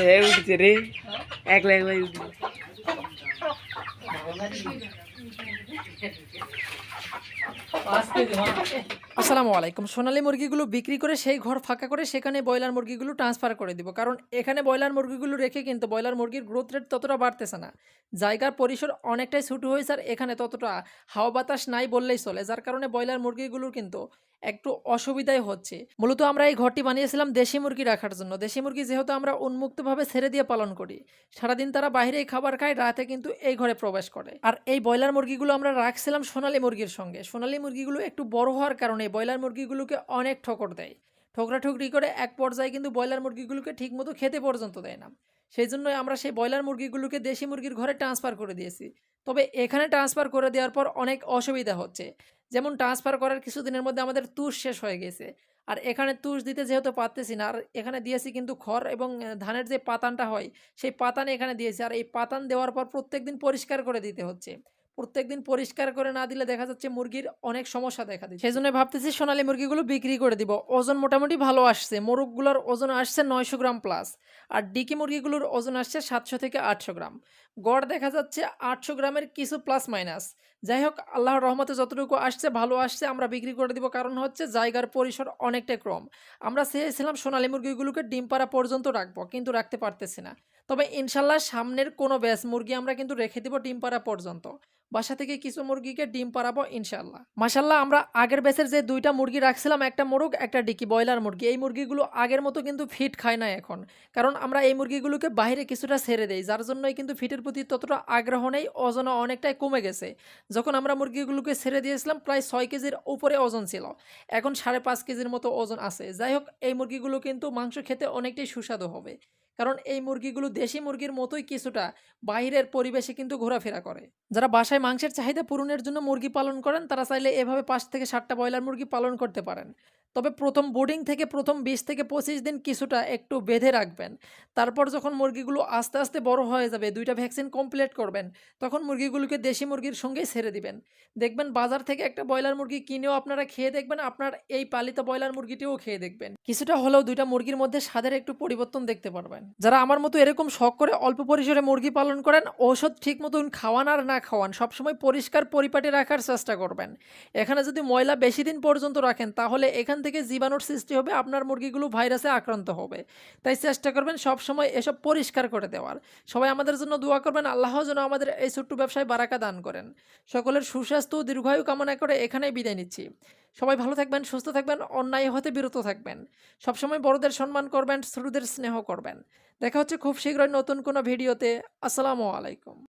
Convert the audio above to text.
এ উঠছে রে। একলা একলাই উঠছে। আসসালামু আলাইকুম। সোনালী মুরগিগুলো বিক্রি করে সেই ঘর ফাঁকা করে সেখানে ব্রয়লার মুরগিগুলো ট্রান্সফার করে দিব। কারণ এখানে ব্রয়লার মুরগিগুলো রেখে কিন্তু ব্রয়লার মুরগির গ্রোথ রেট ততটা বাড়তেছে না। জায়গার পরিসর অনেকটাই ছোটো হয়েছে আর এখানে ততটা হাওয়া বাতাস নাই বললেই চলে। যার কারণে ব্রয়লার মুরগিগুলোর কিন্তু একটু অসুবিধাই হচ্ছে। মূলত আমরা এই ঘরটি বানিয়েছিলাম দেশি মুরগি রাখার জন্য। দেশি মুরগি যেহেতু আমরা উন্মুক্তভাবে ছেড়ে দিয়ে পালন করি, সারাদিন তারা বাইরেই খাবার খায়, রাতে কিন্তু এই ঘরে প্রবেশ করে। আর এই ব্রয়লার মুরগিগুলো আমরা রাখছিলাম সোনালী মুরগির সঙ্গে। সোনালী মুরগিগুলো একটু বড় হওয়ার কারণে ব্রয়লার মুরগিগুলোকে অনেক ঠকর দেয়। ঠোকরাঠুকরি করে এক পর্যায়ে কিন্তু ব্রয়লার মুরগিগুলোকে ঠিকমতো খেতে পর্যন্ত দেয় না। সেই জন্য আমরা সেই ব্রয়লার মুরগিগুলোকে দেশি মুরগির ঘরে ট্রান্সফার করে দিয়েছি। তবে এখানে ট্রান্সফার করে দেওয়ার পর অনেক অসুবিধা হচ্ছে। যেমন ট্রান্সফার করার কিছুদিনের মধ্যে আমাদের তুষ শেষ হয়ে গেছে। আর এখানে তুষ দিতে যেহেতু পারতেছি না, আর এখানে দিয়েছি কিন্তু খড় এবং ধানের যে পাতানটা হয়, সেই পাতান এখানে দিয়েছি। আর এই পাতান দেওয়ার পর প্রত্যেকদিন পরিষ্কার করে দিতে হচ্ছে। প্রত্যেকদিন পরিষ্কার করে না দিলে দেখা যাচ্ছে মুরগির অনেক সমস্যা দেখা দিচ্ছে। সেই জন্য ভাবতেছি সোনালী মুরগিগুলো বিক্রি করে দিব। ওজন মোটামুটি ভালো আসছে। মোরগগুলোর ওজন আসছে নয়শো গ্রাম প্লাস আর ডিকি মুরগিগুলোর ওজন আসছে সাতশো থেকে আটশো গ্রাম। গড় দেখা যাচ্ছে আটশো গ্রামের কিছু প্লাস মাইনাস যাই হোক, আল্লাহর রহমতে যতটুকু আসছে, ভালো আসছে, আমরা বিক্রি করে দিব। কারণ হচ্ছে জায়গার পরিসর অনেকটাই কম। আমরা চেয়েছিলাম সোনালী মুরগিগুলোকে ডিম পাড়া পর্যন্ত রাখব, কিন্তু রাখতে পারতেছি না। তবে ইনশাল্লাহ সামনের কোনো ব্যাস মুরগি আমরা কিন্তু রেখে দিব ডিম পাড়া পর্যন্ত। বাসা থেকে কিছু মুরগিকে ডিম পাড়াবো ইনশাল্লাহ। মাসাল্লাহ আমরা আগের ব্যাচের যে দুইটা মুরগি রাখছিলাম, একটা মোরগ, একটা ডিকি ব্রয়লার মুরগি। এই মুরগিগুলো আগের মতো কিন্তু ফিট খায় না এখন। কারণ আমরা এই মুরগিগুলোকে বাইরে কিছুটা ছেড়ে দেই, যার জন্যই কিন্তু ফিটের প্রতি ততটা আগ্রহ নেই ওজন অনেকটাই কমে গেছে। যখন আমরা মুরগিগুলোকে ছেড়ে দিয়েছিলাম, প্রায় ছয় কেজির উপরে ওজন ছিল। এখন সাড়ে পাঁচ কেজির মতো ওজন আছে। যাই হোক, এই মুরগিগুলো কিন্তু মাংস খেতে অনেকটাই সুস্বাদু হবে। কারণ এই মুরগিগুলো দেশি মুরগির মতোই কিছুটা বাইরের পরিবেশে কিন্তু ঘোরাফেরা করে। যারা বাসায় মাংসের চাহিদা পূরণের জন্য মুরগি পালন করেন, তারা চাইলে এভাবে পাঁচ থেকে সাতটা ব্রয়লার মুরগি পালন করতে পারেন। তবে প্রথম বোর্ডিং থেকে প্রথম বিশ থেকে পঁচিশ দিন কিছুটা একটু বেঁধে রাখবেন। তারপর যখন মুরগিগুলো আস্তে আস্তে বড় হয়ে যাবে, দুইটা ভ্যাকসিন কমপ্লিট করবেন, তখন মুরগিগুলোকে দেশি মুরগির সঙ্গেই ছেড়ে দিবেন। দেখবেন বাজার থেকে একটা ব্রয়লার মুরগি কিনেও আপনারা খেয়ে দেখবেন, আপনার এই পালিত ব্রয়লার মুরগিটিও খেয়ে দেখবেন। কিছুটা হলেও দুইটা মুরগির মধ্যে স্বাদের একটু পরিবর্তন দেখতে পারবেন। যারা আমার মতো এরকম শখ করে অল্প পরিসরে মুরগি পালন করেন, ঔষধ ঠিক মতন খাওয়ান আর না খাওয়ান, সবসময় পরিষ্কার পরিপাটি রাখার চেষ্টা করবেন। এখানে যদি ময়লা বেশি দিন পর্যন্ত রাখেন, তাহলে এখান থেকে জীবাণুর সৃষ্টি হবে, আপনার মুরগিগুলো ভাইরাসে আক্রান্ত হবে। তাই চেষ্টা করবেন সব সময় এসব পরিষ্কার করে দেওয়ার। সবাই আমাদের জন্য দোয়া করবেন, আল্লাহ যেন আমাদের এই ছোট্ট ব্যবসায় বারাকা দান করেন। সকলের সুস্বাস্থ্য ও দীর্ঘায়ু কামনা করে এখানেই বিদায় নিচ্ছি। সবাই ভালো থাকবেন, সুস্থ থাকবেন, অন্যায় হতে বিরত থাকবেন। সবসময় বড়দের সম্মান করবেন, ছোটদের স্নেহ করবেন। দেখা হচ্ছে খুব শীঘ্রই নতুন কোনো ভিডিওতে। আসসালামু আলাইকুম।